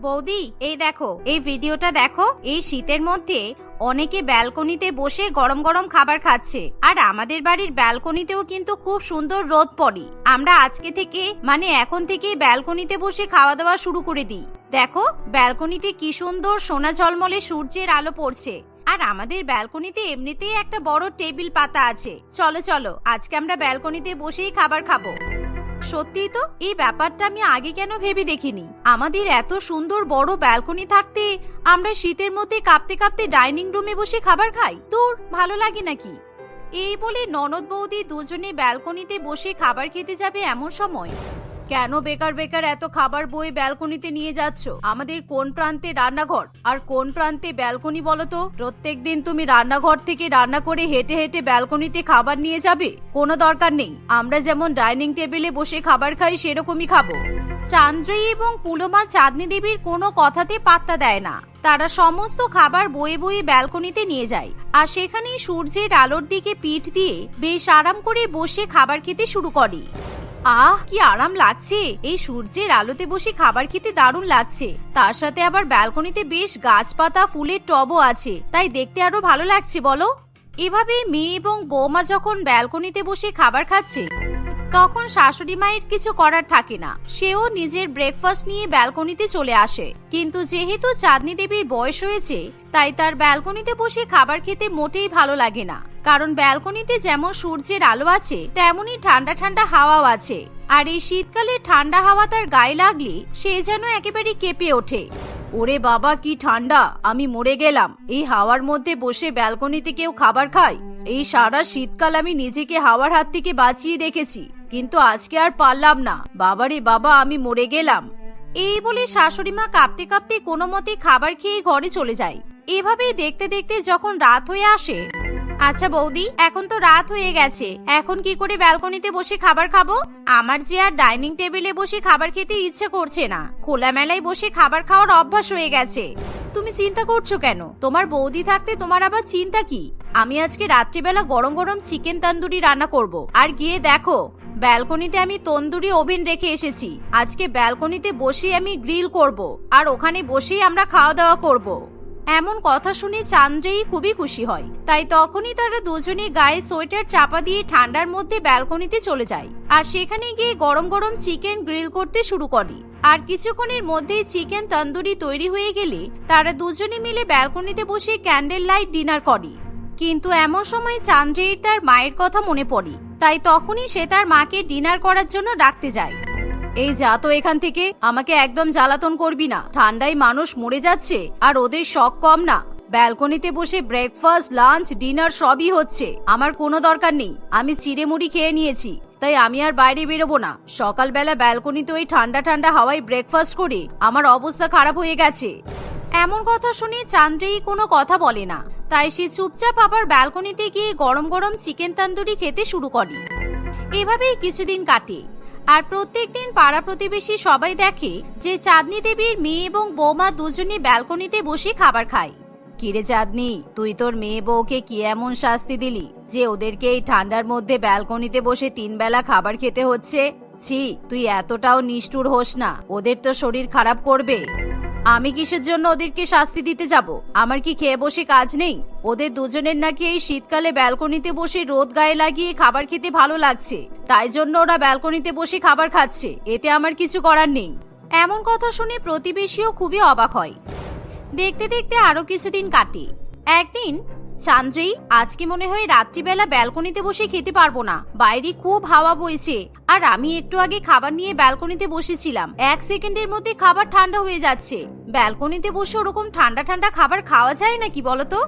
বৌদি, এই দেখো, এই ভিডিওটা দেখো, এই শীতের মধ্যে অনেকে ব্যালকনিতে বসে গরম গরম খাবার খাচ্ছে। আর আমাদের বাড়ির ব্যালকনিতেও কিন্তু খুব সুন্দর রোদ পড়ে। আমরা আজকে থেকে মানে এখন থেকেই ব্যালকনিতে বসে খাওয়া দাওয়া শুরু করে দিই। দেখো, ব্যালকনিতে কি সুন্দর সোনা ঝলমলে সূর্যের আলো পড়ছে। আর আমাদের ব্যালকনিতে এমনিতেই একটা বড় টেবিল পাতা আছে। চলো চলো, আজকে আমরা ব্যালকনিতে বসেই খাবার খাব। সত্যিই তো, এই ব্যাপারটা আমি আগে কেন ভেবে দেখিনি? আমাদের এত সুন্দর বড় ব্যালকনি থাকতে, আমরা শীতের মধ্যে কাঁপতে কাঁপতে ডাইনিং রুমে বসে খাবার খাই। তোর, ভালো লাগে নাকি? এই বলে ননদ বৌদি দুজনে ব্যালকনিতে বসে খাবার খেতে যাবে এমন সময়। কেন বেকার বেকার এত খাবার বই ব্যালকনিতে নিয়ে যাচ্ছ? আমাদের কোন প্রান্তে রান্নাঘর? আর কোন প্রান্তে ব্যালকনি বলো তো প্রত্যেক দিন তুমি রান্নাঘর থেকে রান্না করে হেঁটে হেঁটে ব্যালকনিতে খাবার নিয়ে যাবে? কোনো দরকার নেই। আমরা যেমন ডাইনিং টেবিলে বসে খাবার খাই, সেরকমই খাব। চান্দ্রী এবং পুলমা চাঁদনি দেবীর কোনো কথাতে পাত্তা দেয় না। তারা সমস্ত খাবার বয়ে বয়ে ব্যালকনিতে নিয়ে যায়। আর সেখানেই সূর্যের আলোর দিকে পিঠ দিয়ে বেশ আরাম করে বসে খাবার খেতে শুরু করে। আহ, কি আরাম লাগছে। এই সূর্যের আলোতে বসে খাবার খেতে দারুণ লাগছে। তার সাথে আবার ব্যালকনিতে বেশ গাছপাতা, ফুলের টবও আছে। তাই দেখতে আরও ভালো লাগছে, বলো। এভাবে মেয়ে এবং বৌমা যখন ব্যালকনিতে বসে খাবার খাচ্ছে তখন শাশুড়ি মায়ের কিছু করার থাকে না। সেও নিজের ব্রেকফাস্ট নিয়ে ব্যালকনিতে চলে আসে। কিন্তু যেহেতু চাঁদনি দেবীর বয়স হয়েছে, তাই তার ব্যালকনিতে বসে খাবার খেতে মোটেই ভালো লাগে না। কারণ ব্যালকনিতে যেমন সূর্যের আলো আছে, তেমনই ঠান্ডা ঠান্ডা হাওয়াও আছে। আর এই শীতকালে ঠান্ডা হাওয়া তার গায়ে লাগলে সে যেন একেবারে কেঁপে ওঠে। ওরে বাবা, কি ঠান্ডা! আমি মরে গেলাম। এই হাওয়ার মধ্যে বসে ব্যালকনিতে কেউ খাবার খায়? এই সারা শীতকাল আমি নিজেকে হাওয়ার হাত থেকে বাঁচিয়ে রেখেছি। কিন্তু আজকে আর পারলাম না। বাবারে বাবা, আমি মরে গেলাম। এই বলে শাশুড়ি মা কাঁপতে কাঁপতে কোনো মতে খাবার খেয়ে ঘরে চলে যায়। এভাবেই দেখতে দেখতে যখন রাত হয়ে আসে আচ্ছা বৌদি, এখন তো রাত হয়ে গেছে, এখন কি করে ব্যালকনিতে বসে খাবার খাব? আমার যে আর ডাইনিং টেবিলে বসে খাবার খেতে ইচ্ছে করছে না। খোলামেলায় বসে খাবার খাওয়ার অভ্যাস হয়ে গেছে। তুমি চিন্তা করছ কেন? তোমার বৌদি থাকতে তোমার আবার চিন্তা কি? আমি আজকে রাত্রিবেলা গরম গরম চিকেন তান্দুরি রান্না করব। আর গিয়ে দেখো ব্যালকনিতে আমি তন্দুরি ওভেন রেখে এসেছি। আজকে ব্যালকনিতে বসে আমি গ্রিল করব, আর ওখানে বসেই আমরা খাওয়া দাওয়া করব। এমন কথা শুনে চান্দ্রেই খুবই খুশি হয়। তাই তখনই তারা দুজনে গায়ে সোয়েটার চাপা দিয়ে ঠান্ডার মধ্যে ব্যালকনিতে চলে যায়, আর সেখানে গিয়ে গরম গরম চিকেন গ্রিল করতে শুরু করে। আর কিছুক্ষণের মধ্যেই চিকেন তন্দুরি তৈরি হয়ে গেলে তারা দুজনে মিলে ব্যালকনিতে বসে ক্যান্ডেল লাইট ডিনার করে। কিন্তু এমন সময় চান্দ্রের তার মায়ের কথা মনে পড়ে। তাই তখনই সে তার মাকে ডিনার করার জন্য ডাকতে যায়। এই যা তো এখান থেকে, আমাকে একদম জ্বালাতন করবি না। ঠান্ডায় মানুষ মরে যাচ্ছে, আর ওদের শখ কম না। ব্যালকনিতে বসে ব্রেকফাস্ট লাঞ্চ ডিনার সবই হচ্ছে। আমার কোনো দরকার নেই। আমি চিড়ে মুড়ি খেয়ে নিয়েছি। তাই আমি আর বাইরে বেরোবো না। সকালবেলা ব্যালকনিতে ওই ঠান্ডা ঠান্ডা হাওয়ায় ব্রেকফাস্ট করে, আমার অবস্থা খারাপ হয়ে গেছে। এমন কথা শুনে চান্দ্রেই কোনো কথা বলে না। তাই সে চুপচাপ আবার ব্যালকনিতে গিয়ে গরম গরম চিকেন তান্দুরি খেতে শুরু করে। এভাবেই কিছুদিন কাটে আর প্রত্যেক দিন পাড়া প্রতিবেশী সবাই দেখে যে চাঁদনি দেবীর মেয়ে এবং বৌমা দুজনে ব্যালকনিতে বসে খাবার খায়। কিরে চাঁদনি, তুই তোর মেয়ে বউকে কি এমন শাস্তি দিলি যে ওদেরকে এই ঠান্ডার মধ্যে ব্যালকনিতে বসে তিন বেলা খাবার খেতে হচ্ছে? ছি, তুই এতটাও নিষ্ঠুর হোস না, ওদের তো শরীর খারাপ করবে। আমি কিসের জন্য ওদেরকে শাস্তি দিতে যাব? আমার কি খেয়ে বসে কাজ নেই? ওদের দুজনের নাকি এই শীতকালে ব্যালকনিতে বসে রোদ গায়ে লাগিয়ে খাবার খেতে ভালো লাগছে। তাই জন্য ওরা ব্যালকনিতে বসে খাবার খাচ্ছে। এতে আমার কিছু করার নেই। এমন কথা শুনে প্রতিবেশীও খুবই অবাক হয়। দেখতে দেখতে আরও কিছুদিন কাটে। একদিন চান্দ্রেই আজকে মনে হয় রাত্রিবেলা ব্যালকনিতে বসে খেতে পারব না? বাইরে খুব হাওয়া বইছে। আর আমি একটু আগে খাবার নিয়ে ব্যালকনিতে বসেছিলাম। এক সেকেন্ডের মধ্যে খাবার ঠান্ডা হয়ে যাচ্ছে। ব্যালকনিতে বসে ওরকম ঠান্ডা ঠান্ডা খাবার খাওয়া যায় নাকি বলো তো?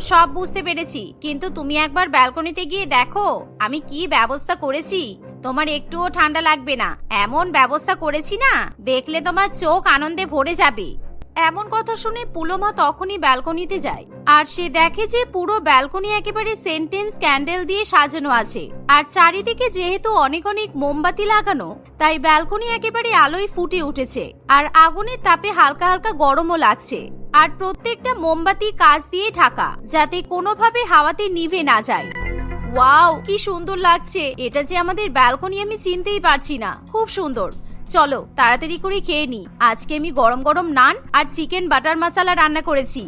সব বুঝতে পেরেছি। কিন্তু তুমি একবার ব্যালকনিতে গিয়ে দেখো, আমি কি ব্যবস্থা করেছি? তোমার একটুও ঠান্ডা লাগবে না। এমন ব্যবস্থা করেছি না, দেখলে তোমার চোখ আনন্দে ভরে যাবে। এমন কথা শুনে পুলোমা তখনই ব্যালকনিতে যায়। আর সে দেখে যে পুরো ব্যালকনি একেবারে সেন্টেন্স ক্যান্ডেল দিয়ে সাজানো আছে। আর চারিদিকে যেহেতু অনেক অনেক মোমবাতি লাগানো, তাই ব্যালকনি একেবারে আলোয় ফুটে উঠেছে। আর আগুনের তাপে হালকা হালকা গরমও লাগছে। আর প্রত্যেকটা মোমবাতি কাজ দিয়ে ঢাকা, যাতে কোনোভাবে হাওয়াতে নিভে না যায়। ওয়াও, কি সুন্দর লাগছে! এটা যে আমাদের ব্যালকনি আমি চিনতেই পারছি না। খুব সুন্দর। চলো, তাড়াতাড়ি করে খেয়ে নি। আজকে আমি গরম গরম নান আর চিকেন বাটার মশলা রান্না করেছি।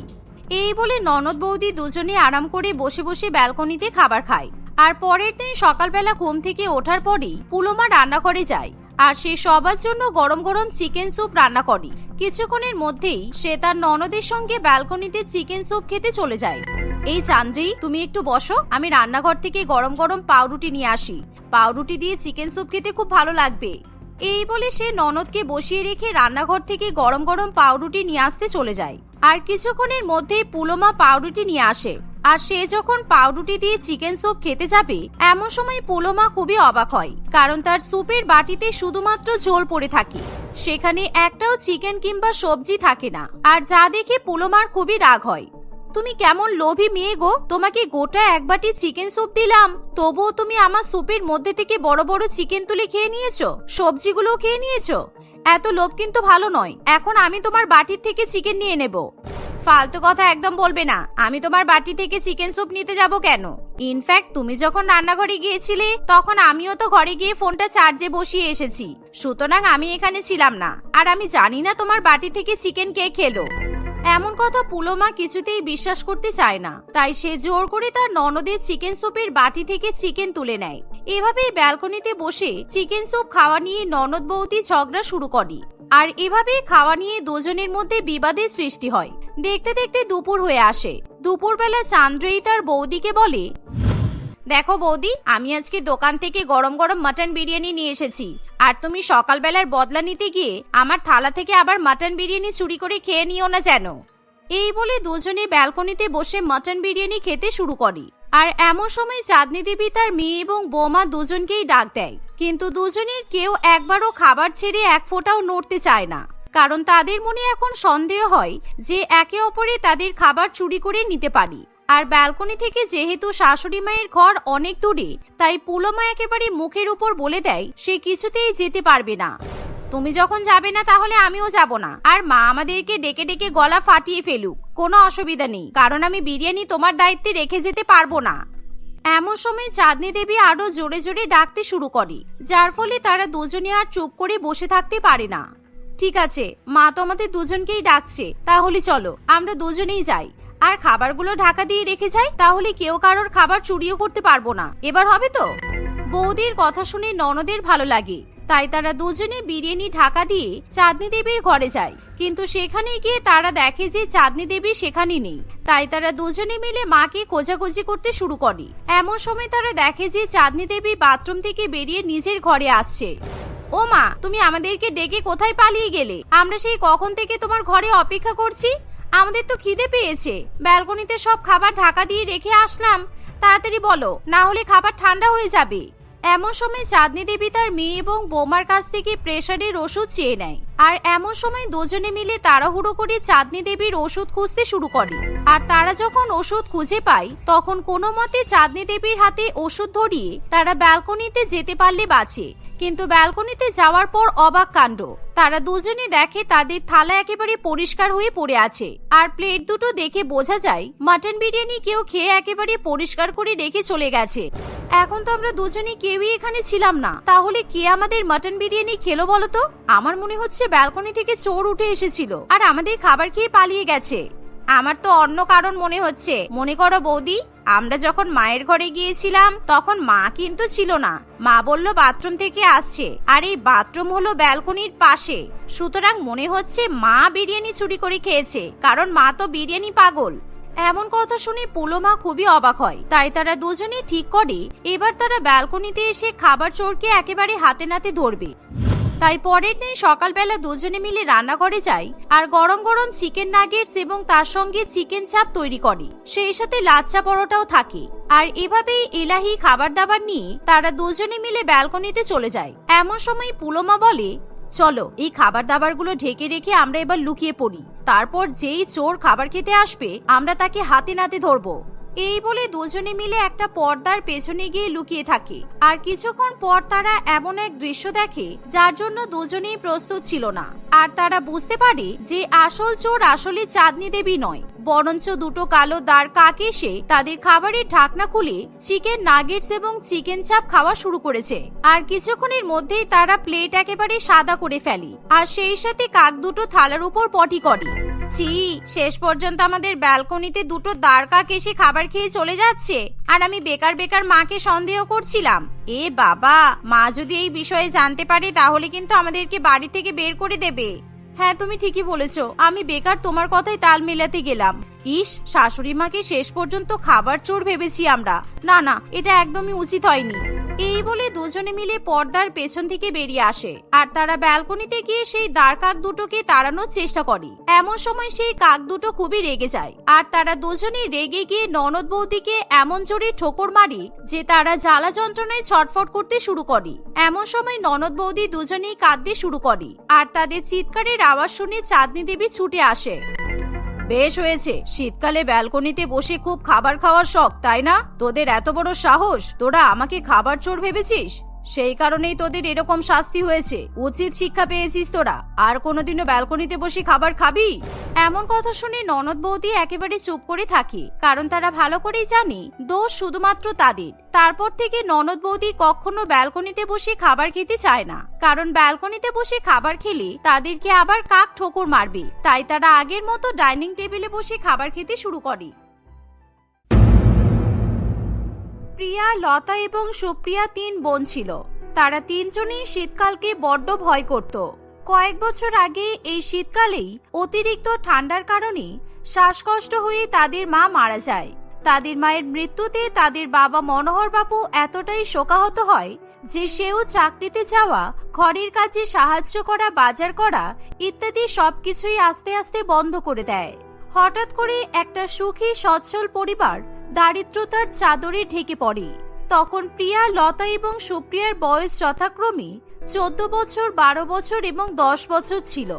এই বলে ননদ বৌদি দুজনে আরাম করে বসে বসে ব্যালকনিতে খাবার খায়। আর পরের দিন সকালবেলা ঘুম থেকে ওঠার পরেই পুলোমা রান্নাঘরে যায়। আর সে সবার জন্য গরম গরম চিকেন স্যুপ রান্না করে। কিছুক্ষণের মধ্যেই সে তার ননদের সঙ্গে ব্যালকনিতে চিকেন স্যুপ খেতে চলে যায়। এই চান্দ্রি, তুমি একটু বসো, আমি রান্নাঘর থেকে গরম গরম পাউরুটি নিয়ে আসি। পাউরুটি দিয়ে চিকেন স্যুপ খেতে খুব ভালো লাগবে। এই বলে সে ননদকে বসিয়ে রেখে রান্নাঘর থেকে গরম গরম পাউরুটি নিয়ে আসতে চলে যায়। আর কিছুক্ষণের মধ্যেই পুলোমা পাউরুটি নিয়ে আসে। আর সে যখন পাউরুটি দিয়ে চিকেন স্যুপ খেতে যাবে, এমন সময় পুলোমা খুবই অবাক হয়, কারণ তার স্যুপের বাটিতে শুধুমাত্র ঝোল পড়ে থাকে। সেখানে একটাও চিকেন কিংবা সবজি থাকে না। আর যা দেখে পুলোমার খুবই রাগ হয়। তুমি কেমন লোভী মেয়ে গো? তোমাকে গোটা এক বাটি চিকেন স্যুপ দিলাম। তবুও তুমি আমার স্যুপের মধ্যে থেকে বড় বড় চিকেন তুলে খেয়ে নিয়েছো সবজিগুলো খেয়ে নিয়েছো। এত লোভ কিন্তু ভালো নয়। এখন আমি তোমার বাটির থেকে চিকেন নিয়ে নেব। ফালতু কথা একদম বলবে না। আমি তোমার বাটি থেকে চিকেন স্যুপ নিতে যাব কেন? ইনফ্যাক্ট তুমি যখন রান্নাঘরে গিয়েছিলে, তখন আমিও তো ঘরে গিয়ে ফোনটা চার্জে বসিয়ে এসেছি। সুতরাং আমি এখানে ছিলাম না। আর আমি জানি না তোমার বাটি থেকে চিকেন কে খেলো। এমন কথা পুলোমা কিছুতেই বিশ্বাস করতে চায় না। তাই সে জোর করে তার ননদের চিকেন স্যুপের বাটি থেকে চিকেন তুলে নেয়। এভাবেই ব্যালকনিতে বসে চিকেন স্যুপ খাওয়া নিয়ে ননদ বৌদি ঝগড়া শুরু করে। আর এভাবেই খাওয়া নিয়ে দুজনের মধ্যে বিবাদের সৃষ্টি হয়। দেখতে দেখতে দুপুর হয়ে আসে। দুপুরবেলা চান্দ্রেই তার বৌদিকে বলে দেখো বৌদি, আমি আজকে দোকান থেকে গরম গরম মাটন বিরিয়ানি নিয়ে এসেছি। আর তুমি সকালবেলার বদলা নিতে গিয়ে আমার থালা থেকে আবার মাটন বিরিয়ানি চুরি করে খেয়ে নিও না যেন। এই বলে দুজনে ব্যালকনিতে বসে মাটন বিরিয়ানি খেতে শুরু করে। আর এমন সময় চাঁদনি দেবী তার মেয়ে এবং বৌমা দুজনকেই ডাক দেয়। কিন্তু দুজনের কেউ একবারও খাবার ছেড়ে এক ফোঁটাও নড়তে চায় না। কারণ তাদের মনে এখন সন্দেহ হয় যে একে অপরে তাদের খাবার চুরি করে নিতে পারি। আর ব্যালকনি থেকে যেহেতু শাশুড়ি মায়ের ঘর অনেক দূরে, তাই পুলমা একেবারে মুখের উপর বলে দেয়, সে কিছুতেই যেতে পারবে না। তুমি যখন যাবে না তাহলে আমিও যাব না। আর মা আমাদেরকে ডেকে ডেকে গলা ফাটিয়ে ফেলুক। কোনো অসুবিধা নেই, কারণ আমি বিরিয়ানি তোমার দায়িত্বে রেখে যেতে পারব না। এমন সময় চাঁদনি দেবী আরও জোরে জোরে ডাকতে শুরু করে, যার ফলে তারা দুজনে আর চুপ করে বসে থাকতে পারে না। ঠিক আছে, মা তো আমাদের দুজনকেই ডাকছে, তাহলে চলো, আমরা দুজনেই যাই। আর খাবারগুলো ঢাকা দিয়ে রেখে যাই, তাহলে কেউ কারোর খাবার চুরিও করতে পারব না। এবার হবে তো? বৌদির কথা শুনে ননদের ভালো লাগে। তাই তারা দুজনে বিরিয়ানি ঢাকা দিয়ে চাঁদনি দেবীর ঘরে যায়। কিন্তু সেখানে গিয়ে তারা দেখে যে চাঁদনি দেবী সেখানে নেই। তাই তারা দুজনে মিলে মাকে খোঁজাখুঁজি করতে শুরু করে। এমন সময় তারা দেখে যে চাঁদনি দেবী বাথরুম থেকে বেরিয়ে নিজের ঘরে আসছে। ও মা, তুমি আমাদেরকে ডেকে কোথায় পালিয়ে গেলে? আমরা সেই কখন থেকে তোমার ঘরে অপেক্ষা করছি? আমাদের তো খিদে পেয়েছে। ব্যালকনিতে সব খাবার ঢাকা দিয়ে রেখে আসলাম। তাড়াতাড়ি বলো, না হলে খাবার ঠান্ডা হয়ে যাবে। এমন সময় চাঁদনি দেবী তার মেয়ে এবং বৌমার কাছ থেকে প্রেশারের ওষুধ চেয়ে নেয়। আর এমন সময় দুজনে মিলে তাড়াহুড়ো করে চাঁদনি দেবীর ওষুধ খুঁজতে শুরু করে। আর তারা যখন ওষুধ খুঁজে পায়, তখন কোনো মতে চাঁদনি দেবীর হাতে ওষুধ ধরিয়ে তারা ব্যালকনিতে যেতে পারলে বাঁচে। কিন্তু ব্যালকনিতে যাওয়ার পর অবাক কাণ্ড। তারা দুজনে দেখে তাদের থালা একেবারে পরিষ্কার হয়ে পড়ে আছে। আর প্লেট দুটো দেখে বোঝা যায়, মাটন বিরিয়ানি কেউ খেয়ে একেবারে পরিষ্কার করে রেখে চলে গেছে। এখন তো আমরা দুজনে কেউই এখানে ছিলাম না। তাহলে কে আমাদের মাটন বিরিয়ানি খেলো বলতো আমার মনে হচ্ছে ব্যালকনি থেকে চোর উঠে এসেছিল। আর আমাদের খাবার খেয়ে পালিয়ে গেছে। আমার তো অন্য কারণ মনে হচ্ছে। মনে করো বৌদি, আমরা যখন মায়ের ঘরে গিয়েছিলাম, তখন মা কিন্তু ছিল না। মা বলল, বাথরুম থেকে আসছে। আর এই বাথরুম হলো ব্যালকনির পাশে। সুতরাং মনে হচ্ছে মা বিরিয়ানি চুরি করে খেয়েছে, কারণ মা তো বিরিয়ানি পাগল। এমন কথা শুনে পুলোমা খুবই অবাক হয়। তাই তারা দুজনে ঠিক করে, এবার তারা ব্যালকনিতে এসে খাবার চোরকে একেবারে হাতে নাতে ধরবে। তাই পরের দিন সকালবেলা দুজনে মিলে রান্নাঘরে যাই আর গরম গরম চিকেন নাগেটস এবং তার সঙ্গে চিকেন চাপ তৈরি করে। সেই সাথে লাচ্চা পরোটাও থাকে। আর এভাবেই এলাহি খাবার দাবার নিয়ে তারা দুজনে মিলে ব্যালকনিতে চলে যায়। এমন সময় পুলোমা বলে, চলো, এই খাবার দাবারগুলো ঢেকে রেখে আমরা এবার লুকিয়ে পড়ি। তারপর যেই চোর খাবার খেতে আসবে, আমরা তাকে হাতে নাতে ধরবো। এই বলে দুজনে মিলে একটা পর্দার পেছনে গিয়ে লুকিয়ে থাকে। আর কিছুক্ষণ পর তারা এমন এক দৃশ্য দেখে, যার জন্য দুজনেই প্রস্তুত ছিল না। আর তারা বুঝতে পারে যে আসল চোর আসলে চাঁদনি দেবী নয়। বরঞ্চ দুটো কালো দাঁড় কাক এসে তাদের খাবারের ঢাকনা খুলে চিকেন নাগেটস এবং চিকেন চাপ খাওয়া শুরু করেছে। আর কিছুক্ষণের মধ্যেই তারা প্লেট একেবারে সাদা করে ফেলে। আর সেই সাথে কাক দুটো থালার উপর পটি করে। চি শেষ পর্যন্ত আমাদের ব্যালকনিতে দুটো দাঁড় কাক এসে খাবার খেয়ে চলে যাচ্ছে। আর আমি বেকার বেকার মাকে সন্দেহ করছিলাম। এ বাবা, মা যদি এই বিষয়ে জানতে পারে তাহলে কিন্তু আমাদেরকে বাড়ি থেকে বের করে দেবে। হ্যাঁ তুমি ঠিকই বলেছ। আমি বেকার, তোমার কথাই তাল মেলাতে গেলাম। ইস, শাশুড়ি মাকে শেষ পর্যন্ত খাবার চোর ভেবেছি আমরা। না না, এটা একদমই উচিত হয়নি। এই বলে দুজনে মিলে পর্দার পেছন থেকে বেরিয়ে আসে, আর তারা ব্যালকনিতে গিয়ে সেই দাঁড় কাক দুটোকে তাড়ানোর চেষ্টা করে। এমন সময় সেই কাক দুটো খুবই রেগে যায়, আর তারা দুজনে রেগে গিয়ে ননদ বৌদিকে এমন জোরে ঠোকর মারি যে তারা জ্বালা যন্ত্রণায় ছটফট করতে শুরু করে। এমন সময় ননদ বৌদি দুজনেই কাঁদতে শুরু করে, আর তাদের চিৎকারের আওয়াজ শুনে চাঁদনি দেবী ছুটে আসে। বেশ হয়েছে। শীতকালে ব্যালকনিতে বসে খুব খাবার খাওয়ার শখ, তাই না? তোদের এত বড় সাহস? তোরা আমাকে খাবার চোর ভেবেছিস? সেই কারণেই তোদের এরকম শাস্তি হয়েছে। উচিত শিক্ষা পেয়েছিস তোরা। আর কোনোদিনও ব্যালকনিতে বসে খাবার খাবি? এমন কথা শুনে ননদ বৌদি একেবারে চুপ করে থাকে, কারণ তারা ভালো করেই জানে দোষ শুধুমাত্র তাদের। তারপর থেকে ননদ বৌদি কখনো ব্যালকনিতে বসে খাবার খেতে চায় না, কারণ ব্যালকনিতে বসে খাবার খেলে তাদেরকে আবার কাক ঠোকর মারবে। তাই তারা আগের মতো ডাইনিং টেবিলে বসে খাবার খেতে শুরু করে। প্রিয়া, লতা এবং সুপ্রিয়া তিন বোন ছিল। তারা তিনজনই শীতকালকে বড্ড ভয় করত। কয়েক বছর আগে এই শীতকালেই অতিরিক্ত ঠান্ডার কারণে শ্বাসকষ্ট হয়ে তাদের মা মারা যায়। তাদের মায়ের মৃত্যুতে তাদের বাবা মনোহর বাবু এতটাই শোকাহত হয় যে সেও চাকরিতে যাওয়া, ঘরের কাজে সাহায্য করা, বাজার করা ইত্যাদি সবকিছুই আস্তে আস্তে বন্ধ করে দেয়। হঠাৎ করে একটা সুখী, সচ্ছল পরিবার দারিদ্রতার চাদরে ঢেকে পড়ে। তখন প্রিয়া, লতা এবং সুপ্রিয়ার বয়স যথাক্রমে চোদ্দ বছর, বারো বছর এবং দশ বছর ছিল।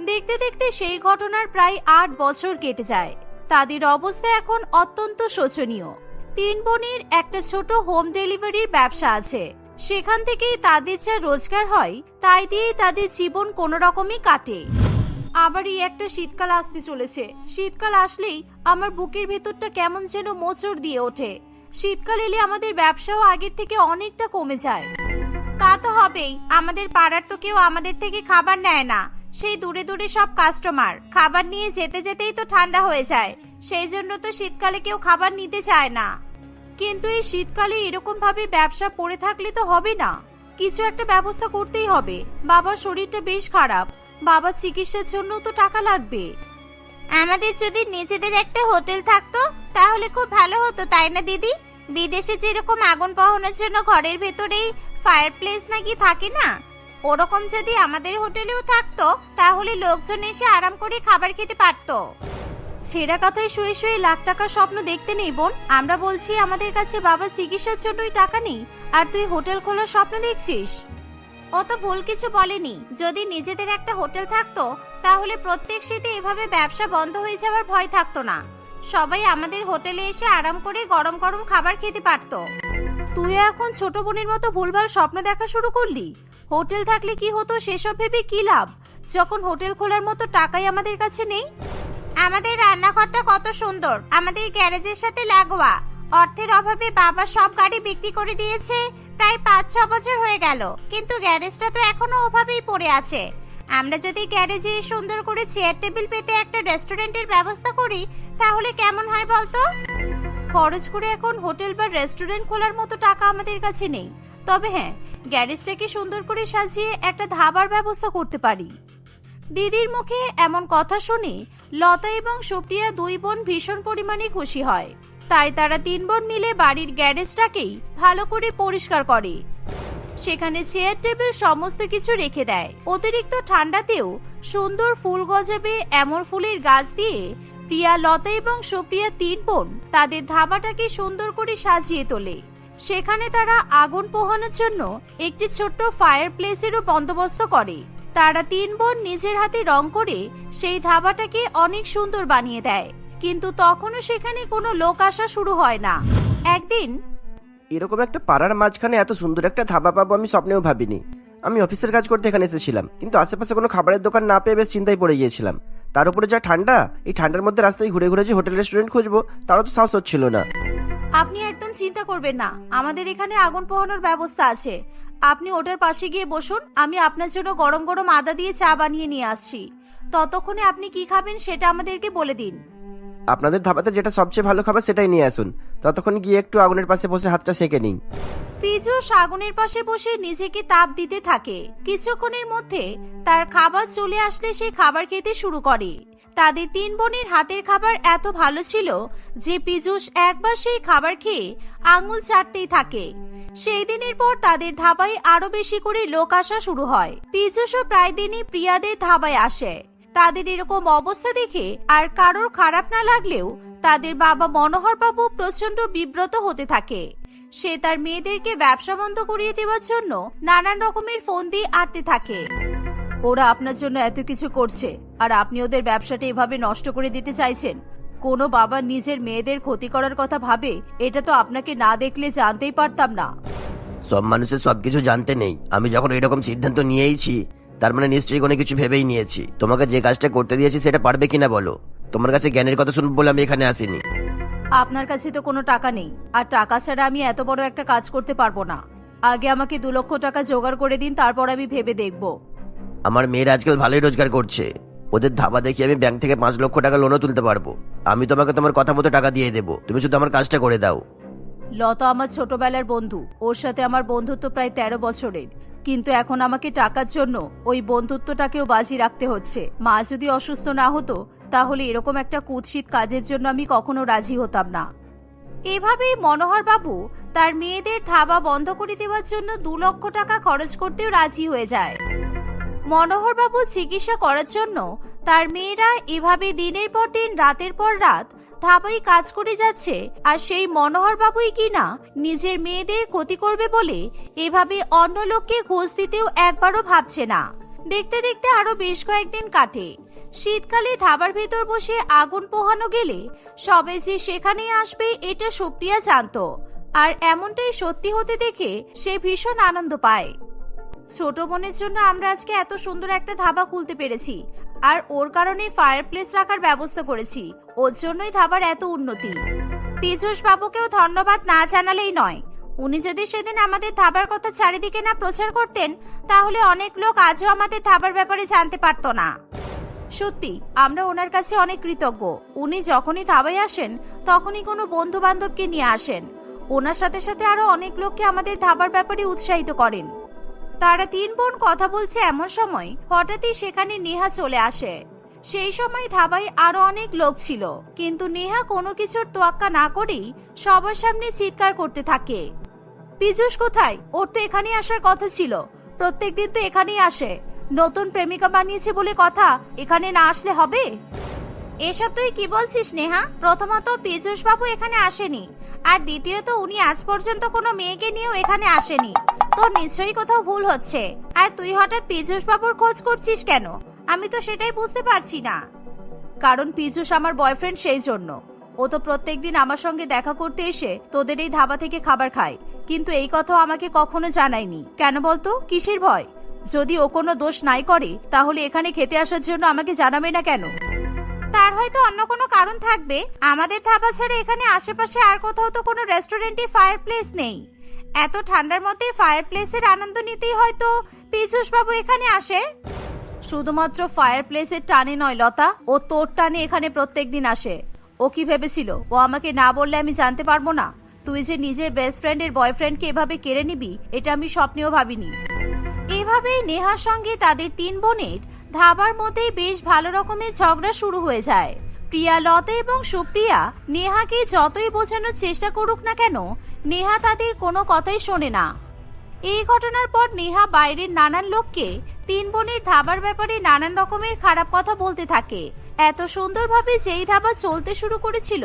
দেখতে দেখতে সেই ঘটনার প্রায় আট বছর কেটে যায়। তাদের অবস্থা এখন অত্যন্ত শোচনীয়। তিন বোনের একটা ছোট হোম ডেলিভারির ব্যবসা আছে। সেখান থেকেই তাদের যা রোজগার হয়, তাই দিয়েই তাদের জীবন কোনো রকমই কাটে। আবারই একটা শীতকাল আসতে চলেছে। শীতকাল আসলেই আমার বুকের ভেতরটা কেমন যেন মোচড় দিয়ে ওঠে। শীতকাল এলে আমাদের ব্যবসাও আগের থেকে অনেকটা কমে যায়। তা তো হবেই, আমাদের পাড়ার তো কেউ আমাদের থেকে খাবার নেয় না। সেই দূরে দূরে সব কাস্টমার খাবার নিয়ে যেতে যেতেই তো ঠান্ডা হয়ে যায়। সেই জন্য তো শীতকালে কেউ খাবার নিতে চায় না। কিন্তু এই শীতকালে এরকম ভাবে ব্যবসা পড়ে থাকলে তো হবে না। কিছু একটা ব্যবস্থা করতেই হবে। বাবার শরীরটা বেশ খারাপ। বাবার চিকিৎসার জন্য তো টাকা লাগবে। আমাদের যদি নিজেদের একটা হোটেল থাকতো তাহলে খুব ভালো হতো তাই না দিদি? বিদেশে যেরকম আগুন পোহানোর জন্য ঘরের ভেতরেই ফায়ার প্লেস নাকি থাকে না ওরকম যদি আমাদের হোটেলেও থাকতো তাহলে লোকজন এসে আরাম করে খাবার খেতে পারতো। ছেঁড়া কথায় শুয়ে শুয়ে লাখ টাকার স্বপ্ন দেখতে নেই বোন। আমরা বলছি আমাদের কাছে বাবা চিকিৎসার জন্যই টাকা নেই আর তুই হোটেল খোলার স্বপ্ন দেখছিস? ও তো ভুল কিছু বলেনি। যদি নিজেদের একটা হোটেল থাকতো, তাহলে প্রত্যেক শীতে এভাবে ব্যবসা বন্ধ হয়ে যাওয়ার ভয় থাকতো না। সবাই আমাদের হোটেলে এসে আরাম করে গরম গরম খাবার খেতে পারতো। তুই এখন ছোট বোনের মতো ভুলভাল স্বপ্ন দেখা শুরু করলি? হোটেল থাকলে কি হতো সেসব ভেবে কি লাভ? যখন হোটেল খোলার মতো টাকাই আমাদের কাছে নেই? আমাদের রান্নাঘরটা কত সুন্দর। আমাদের গ্যারেজের সাথে লাগোয়া। অর্থের অভাবে বাবা সব গাড়ি বিক্রি করে দিয়েছে। প্রায় পাঁচ, ছ বছর হয়ে গেল। কিন্তু গ্যারেজটা তো এখনও ওভাবেই পড়ে আছে। আমরা যদি গ্যারেজে সুন্দর করে চেয়ার টেবিল পেতে একটা রেস্টুরেন্টের ব্যবস্থা করি, তাহলে কেমন হয় বলতো? খরচ করে এখন হোটেল বা রেস্টুরেন্ট খোলার মতো টাকা আমাদের কাছে নেই। তবে হ্যাঁ গ্যারেজটাকে সুন্দর করে সাজিয়ে একটা ধাবার ব্যবস্থা করতে পারি। দিদির মুখে এমন কথা শুনে লতা এবং সুপ্রিয়া দুই বোন ভীষণ পরিমাণে খুশি হয়। তাই তারা তিন বোন মিলে বাড়ির গ্যারেজটাকেই ভালো করে পরিষ্কার করে। সেখানে চেয়ার টেবিল সমস্ত কিছু রেখে দেয়। অতিরিক্ত ঠান্ডাতেও সুন্দর ফুল গজাবে এমন ফুলের গাছ দিয়ে প্রিয়া, লতা এবং সুপ্রিয়া তিন বোন তাদের ধাবাটাকে সুন্দর করে সাজিয়ে তোলে। সেখানে তারা আগুন পোহানোর জন্য একটি ছোট্ট ফায়ার প্লেসেরও বন্দোবস্ত করে। তারা তিন বোন নিজের হাতে রং করে সেই ধাবাটাকে অনেক সুন্দর বানিয়ে দেয়। কিন্তু তখনও সেখানে কোনো লোক আসা শুরু হয় না। একদিন এরকম একটা পাড়ার মাঝখানে এত সুন্দর একটা ধাবা পাবো আমি স্বপ্নেও ভাবিনি। আমি অফিসের কাজ করতে এখানে এসেছিলাম কিন্তু আশেপাশে কোনো খাবারের দোকান না পেয়ে বেশ চিন্তায় পড়ে গিয়েছিলাম। তার উপরে যা ঠান্ডা এই ঠান্ডার মধ্যে রাস্তায় ঘুরে ঘুরে যে হোটেল রেস্টুরেন্ট খুঁজবো তারও তো সাহস হচ্ছিল না। আপনি একদম চিন্তা করবেন না আমাদের এখানে আগুন পোহানোর ব্যবস্থা আছে। আপনি ওটার পাশে গিয়ে বসুন আমি আপনার জন্য গরম গরম আদা দিয়ে চা বানিয়ে নিয়ে আসছি। ততক্ষণে আপনি কি খাবেন সেটা আমাদেরকে বলে দিন। আপনাদের ধাবাতে যেটা সবচেয়ে ভালো খাবার সেটাই নিয়ে আসুন। ততক্ষণ গিয়ে একটু আগুনের পাশে বসে হাতটা সেঁকে নিন। পীযূষ আগুনের পাশে বসে নিজেকে তাপ দিতে থাকে। কিছুক্ষণের মধ্যে তার খাবার চলে আসলে সে খাবার খেতে শুরু করে। তাদের তিন বোনের হাতের খাবার এত ভালো ছিল যে পীযূষ একবার সেই খাবার খেয়ে আঙুল চাটতেই থাকে। সেই দিনের পর তাদের ধাবায় আরও বেশি করে লোক আসা শুরু হয়। পীযূষও প্রায় দিনই প্রিয়াদের ধাবায় আসে। তাদের এরকম অবস্থা দেখে আর কারোর খারাপ না লাগলেও তাদের বাবা মনোহর বাবু প্রচণ্ড বিব্রত হতে থাকে। সে তার মেয়েদেরকে ব্যবসা বন্ধ করিয়ে দেওয়ার জন্য নানান রকমের ফোন দিয়ে আটতে থাকে। ওরা আপনার জন্য এত কিছু করছে, আর আপনি ওদের ব্যবসাটা এভাবে নষ্ট করে দিতে চাইছেন। কোনো বাবা নিজের মেয়েদের ক্ষতি করার কথা ভাবে, এটা তো আপনাকে না দেখলে জানতেই পারতাম না। সব মানুষের সবকিছু জানতে নেই। আমি যখন এরকম সিদ্ধান্ত নিয়েইছি তার মানে নিশ্চয়ই কোনো কিছু ভেবেই নিয়েছি। তোমাকে যে কাজটা করতে দিয়েছি সেটা পারবে কিনা বলো? তোমার কাছে জ্ঞানের কথা শুনব বলে আমি এখানে আসিনি। আপনার কাছে তো কোনো টাকা নেই আর টাকা ছাড়া আমি এত বড় একটা কাজ করতে পারব না। আগে আমাকে দু লক্ষ টাকা জোগাড় করে দিন তারপর আমি ভেবে দেখব। আমার মেয়ের আজকাল ভালোই রোজগার করছে। ওদের ধাবা দেখি আমি ব্যাংক থেকে পাঁচ লক্ষ টাকা লোনও তুলতে পারব। আমি তোমাকে তোমার কথা মতো টাকা দিয়ে দেবো। তুমি শুধু আমার কাজটা করে দাও। লতা আমার ছোটবেলার বন্ধু। ওর সাথে আমার বন্ধুত্ব প্রায় তেরো বছরের। কিন্তু এখন আমাকে টাকার জন্য ওই বন্ধুত্বটাকেও বাজি রাখতে হচ্ছে। মা যদি অসুস্থ না হতো, তাহলে এরকম একটা কুৎসিত কাজের জন্য আমি কখনো রাজি হতাম না। এভাবেই মনোহর বাবু তার মেয়েদের থাবা বন্ধ করে দেওয়ার জন্য দু লক্ষ টাকা খরচ করতেও রাজি হয়ে যায়। মনোহর বাবু চিকিৎসা করার জন্য তার মেয়েরা এভাবে দিনের পর দিন, রাতের পর রাত ধাবাই কাজ করে যাচ্ছে। আর সেই মনোহর বাবুই কিনা নিজের মেয়েদের ক্ষতি করবে বলে এভাবে অন্য লোককে ঘুষ দিতেও একবারও ভাবছে না। দেখতে দেখতে আরও বেশ কয়েকদিন কাটে। শীতকালে ধাবার ভেতর বসে আগুন পোহানো গেলে সবে যে সেখানেই আসবে এটা সুপ্রিয়া জানতো। আর এমনটাই সত্যি হতে দেখে সে ভীষণ আনন্দ পায়। ছোট বোনের জন্য আমরা আজকে এত সুন্দর একটা ধাবা খুলতে পেরেছি। আর ওর কারণে ফায়ার প্লেস রাখার ব্যবস্থা করেছি। ওর জন্যই ধাবার এত উন্নতি। পীযুষ বাবুকেও ধন্যবাদ না জানালেই নয়। উনি যদি সেদিন আমাদের ধাবার কথা চারিদিকে না প্রচার করতেন, তাহলে অনেক লোক আজও আমাদের ধাবার ব্যাপারে জানতে পারতো না। সত্যি, আমরা ওনার কাছে অনেক কৃতজ্ঞ। উনি যখনই ধাবায় আসেন, তখনই কোনো বন্ধু বান্ধবকে নিয়ে আসেন। ওনার সাথে সাথে আরও অনেক লোককে আমাদের ধাবার ব্যাপারে উৎসাহিত করেন। তারা তিন বোন কথা বলছে এমন সময় হঠাৎই সেখানে নেহা চলে আসে। সেই সময় ধাবায় আরও অনেক লোক ছিল, কিন্তু নেহা কোনো কিছুর তোয়াক্কা না করেই সবার সামনে চিৎকার করতে থাকে। পীযুষ কোথায়? ওর তো এখানে আসার কথা ছিল। প্রত্যেকদিন তো এখানেই আসে। নতুন প্রেমিকা বানিয়েছে বলে কথা এখানে না আসলে হবে? এসব তুই কি বলছিস, নেহা? প্রথমত পীযুষ বাবু এখানে আসেনি, আর দ্বিতীয়ত উনি আজ পর্যন্ত কোনো মেয়েকে নিয়েও এখানে আসেনি। তোর নিশ্চয়ই কোথাও ভুল হচ্ছে। আর তুই হঠাৎ পীযুষ বাবুর খোঁজ করছিস কেন? আমি তো সেটাই বুঝতে পারছি না। কারণ পীযুষ আমার বয়ফ্রেন্ড সেই জন্য। ও তো প্রত্যেকদিন আমার সঙ্গে দেখা করতে এসে তোদের এই ধাবা থেকে খাবার খায়। কিন্তু এই কথা আমাকে কখনো জানায়নি। কেন বলতো? কিসের ভয়? যদি ও কোনো দোষ নাই করে, তাহলে এখানে খেতে আসার জন্য আমাকে জানাবে না কেন? তার হয়তো অন্য কোনো কারণ থাকবে। আমাদের ধাবা ছেড়ে এখানে আশেপাশে আর কোথাও তো কোনো রেস্টুরেন্টে ফায়ার প্লেস নেই। এত ঠান্ডার মধ্যে ফায়ার প্লেসের আনন্দ নিতেই হয়তো বাবু এখানে আসে। শুধুমাত্র ফায়ার প্লেসের টানে নয়, লতা। ও তোর টানে এখানে প্রত্যেক দিন আসে। ও কি ভেবেছিল? ও আমাকে না বললে আমি জানতে পারব না। তুই যে নিজের বেস্ট ফ্রেন্ডের বয়ফ্রেন্ডকে এভাবে কেড়ে নিবি, এটা আমি স্বপ্নেও ভাবিনি। এভাবেই নেহার সঙ্গে তাদের তিন বোনের ধাবার মধ্যেই বেশ ভালো রকমের ঝগড়া শুরু হয়ে যায়। প্রিয়া, লতা এবং সুপ্রিয়া নেহাকে যতই বোঝানোর চেষ্টা করুক না কেন, নেহা তাদের কোনো কথাই শোনে না। এই ঘটনার পর নেহা বাইরের নানান লোককে তিন বোনের ধাবার ব্যাপারে নানান রকমের খারাপ কথা বলতে থাকে। এত সুন্দরভাবে যেই ধাবা চলতে শুরু করেছিল,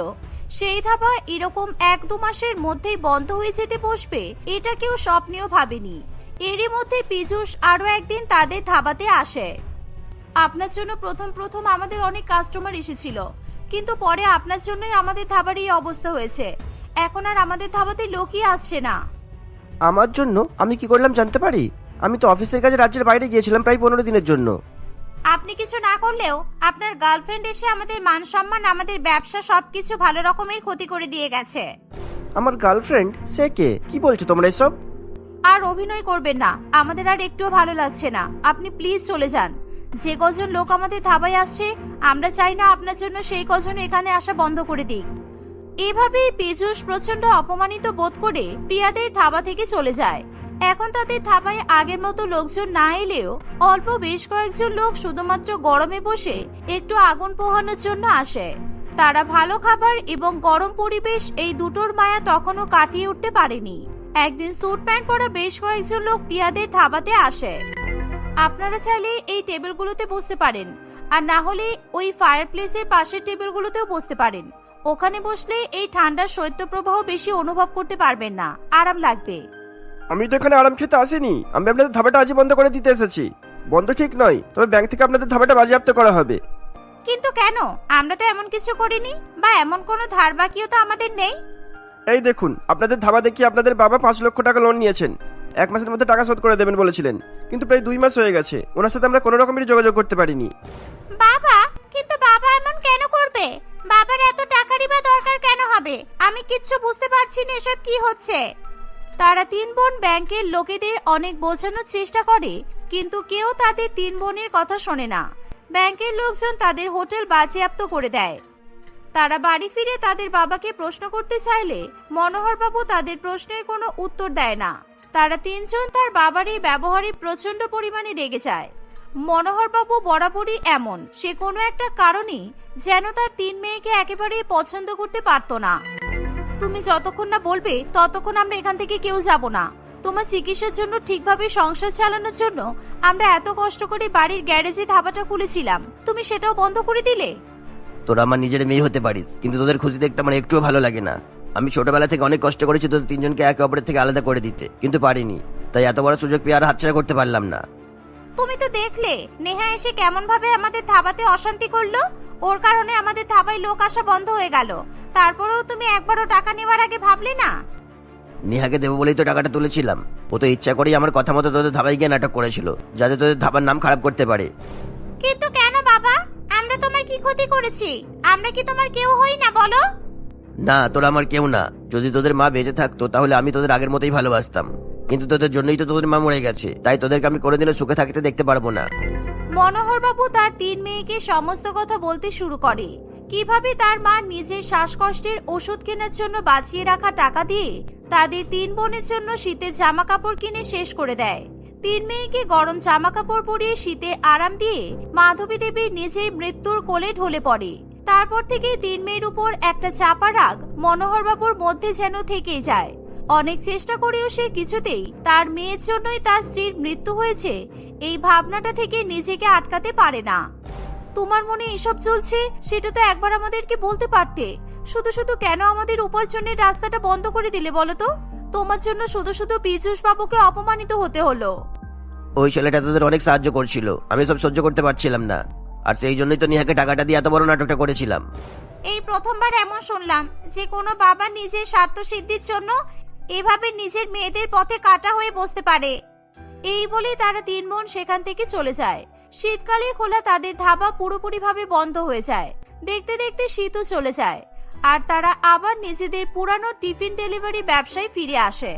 সেই ধাবা এরকম এক দু মাসের মধ্যেই বন্ধ হয়ে যেতে বসবে, এটা কেউ স্বপ্নেও ভাবেনি। এরই মধ্যে পীযুষ আরও একদিন তাদের ধাবাতে আসে। আপনার জন্য প্রথম প্রথম আমাদের অনেক কাস্টমার এসেছিল। কিন্তু পরে আপনার জন্যই আমাদের ধাবার এই অবস্থা হয়েছে। এখন আর আমাদের ধাবাতে লোকই আসছে না। আমার জন্য? আমি কি করলাম জানতে পারি? আমি তো অফিসের কাজে রাজ্যের বাইরে গিয়েছিলাম প্রায় পনেরো দিনের জন্য। আপনি কিছু না করলেও আপনার গার্লফ্রেন্ড এসে আমাদের মান সম্মান আমাদের ব্যবসা সবকিছু ভালো রকমের ক্ষতি করে দিয়ে গেছে। আমার গার্লফ্রেন্ড সে কে? কি বলছো তোমরা এসব? আর অভিনয় করবেন না। আমাদের আর একটুও ভালো লাগছে না। আপনি প্লিজ চলে যান। যে কজন লোক আমাদের ধাবায় আসছে, আমরা চাই না আপনার জন্য সেই কজন এখানে আসা বন্ধ করে দিক। এভাবেই পীযুষ প্রচণ্ড অপমানিত বোধ করে প্রিয়াদের ধাবা থেকে চলে যায়। এখন তাদের ধাবায় আগের মতো লোকজন না এলেও অল্প বেশ কয়েকজন লোক শুধুমাত্র গরমে বসে একটু আগুন পোহানোর জন্য আসে। তারা ভালো খাবার এবং গরম পরিবেশ এই দুটোর মায়া তখনও কাটিয়ে উঠতে পারেনি। একদিন স্যুট প্যান্ট পরা বেশ কয়েকজন লোক প্রিয়াদের ধাবাতে আসে। আপনারা চাইলে এই টেবিলগুলোতে বসতে পারেন আর না হলে ওই ফায়ার প্লেসের পাশের টেবিলগুলোতেও বসতে পারেন। ওখানে বসলে এই ঠান্ডার শৈত্যপ্রবাহ বেশি অনুভব করতে পারবেন না আরাম লাগবে। আমি তো এখানে আরাম খেতে আসিনি। আমি আপনাদের ধাবাটা আজই বন্ধ করে দিতে এসেছি। বন্ধ ঠিক নয় তবে ব্যাংক থেকে আপনাদের ধাবাটা বাজেয়াপ্ত করা হবে। কিন্তু কেন? আমরা তো এমন কিছু করিনি বা এমন কোনো ধার বাকিও তো আমাদের নেই। এই দেখুন আপনাদের ধাবা দেখি আপনাদের বাবা পাঁচ লক্ষ টাকা লোন নিয়েছেন। এক মাসের মধ্যে টাকা শোধ করে দেবেন বলেছিলেন। কিন্তু প্রায় দুই মাস হয়ে গেছে। ওনার সাথে আমরা কোনো রকমের যোগাযোগ করতে পারিনি। বাবা, কিন্তু বাবা এমন কেন করবে? বাবার এত টাকারই বা দরকার কেন হবে? আমি কিচ্ছু বুঝতে পারছি না এসব কি হচ্ছে। তারা তিন বোন ব্যাংকের লোকেদের অনেক বোঝানোর চেষ্টা করে, কিন্তু কেউ তাদের তিন বোনের কথা শোনে না। ব্যাংকের লোকজন তাদের হোটেল বাজেয়াপ্ত করে দেয়। তারা বাড়ি ফিরে তাদের বাবাকে প্রশ্ন করতে চাইলে মনোহরবাবু তাদের প্রশ্নের কোনো উত্তর দেয় না। তারা তিনজন তার বাবার এই ব্যবহারে প্রচণ্ড পরিমাণে রেগে যায়। মনোহরবাবু বরাবরই এমন, সে কোনো একটা কারণে যেন তার তিন মেয়েকে একেবারেই পছন্দ করতে পারতো না। তুমি যতক্ষণ না বলবে, ততক্ষণ আমরা এখান থেকে কেউ যাব না। তোমার চিকিৎসার জন্য ঠিকভাবে সংসার চালানোর জন্য আমরা এত কষ্ট করে বাড়ির গ্যারেজে ধাবাটা খুলেছিলাম। তুমি সেটাও বন্ধ করে দিলে? তোরা আমার নিজের মেয়ে হতে পারিস, কিন্তু তোদের খুশি দেখতে আমার একটুও ভালো লাগে না। আমি ছোটবেলা থেকে অনেক কষ্ট করেছি তোদের তিনজনকে একে অপরের থেকে আলাদা করে দিতে কিন্তু পারিনি। তাই এত বড় সুযোগ পেয়ে আর হাতছাড়া করতে পারলাম না। তুমি তো দেখলে নেহা এসে কেমন ভাবে আমাদের ধাবাতে অশান্তি করল। ওর কারণে আমাদের ধাবায় লোক আসা বন্ধ হয়ে গেল। তারপরেও তুমি একবারও টাকা নেওয়ার আগে ভাবলে না? নেহাকে দেবো বলেই তো টাকাটা তুলেছিলাম। ও তো ইচ্ছা করেই আমার কথা মতো তোদের ধাবায় গিয়ে নাটক করেছিল যাতে তোদের ধাবার নাম খারাপ করতে পারে। কিন্তু কেন বাবা? আমরা তোমার কি ক্ষতি করেছি? আমরা কি তোমার কেউ হই না বলো? না, তোরা আমার কেউ না। যদি তোদের মা বেঁচে থাকতো, তাহলে আমি তোদের আগের মতোই ভালোবাসতাম। কিন্তু তোদের জন্যই তো তোদের মা মরে গেছে। তাই তোদেরকে আমি কোনোদিনও সুখে থাকতে দেখতে পারব না। মনোহর বাবু তার তিন মেয়েকে সমস্ত কথা বলতে শুরু করে। কীভাবে তার মা নিজের শ্বাসকষ্টের ওষুধ কেনার জন্য বাঁচিয়ে রাখা টাকা দিয়ে তাদের তিন বোনের জন্য শীতের জামা কাপড় কিনে শেষ করে দেয়? তিন মেয়েকে গরম জামা কাপড় পরিয়ে শীতে আরাম দিয়ে মাধবী দেবী নিজেই মৃত্যুর কোলে ঢলে পড়ে। তারপর থেকে তিন মেয়ের উপর একটা চাপা রাগ মনোহর বাবুর মধ্যে যেন থেকেই যায়। অনেক চেষ্টা করেও সে কিছুতেই তার মেয়ের জন্যই তার স্ত্রীর মৃত্যু হয়েছে এই ভাবনাটা থেকে নিজেকে আটকাতে পারে না। তোমার মনে এসব চলছে? সেটা তো একবার আমাদেরকে বলতে পারতে। শুধু শুধু কেন আমাদের উপার্জনের রাস্তাটা বন্ধ করে দিলে বলো তো? তোমার জন্য শুধু শুধু পীযুষ বাবুকে অপমানিত হতে হলো। ওই ছেলেটা তোদের অনেক সাহায্য করছিল। আমি সব সহ্য করতে পারছিলাম না। আর সেই জন্যই তো নেহাকে টাকাটা দিয়ে এত বড় নাটকটা করেছিলাম। এই প্রথমবার এমন শুনলাম যে কোনো বাবা নিজের স্বার্থ সিদ্ধির জন্য এভাবে নিজের মেয়েদের পথে কাটা হয়ে বসতে পারে। এই বলে তারা তিন বোন সেখান থেকে চলে যায়। শীতকালে খোলা তাদের ধাবা পুরোপুরিভাবে বন্ধ হয়ে যায়। দেখতে দেখতে শীতও চলে যায়। আর তারা আবার নিজেদের পুরানো টিফিন ডেলিভারি ব্যবসায় ফিরে আসে।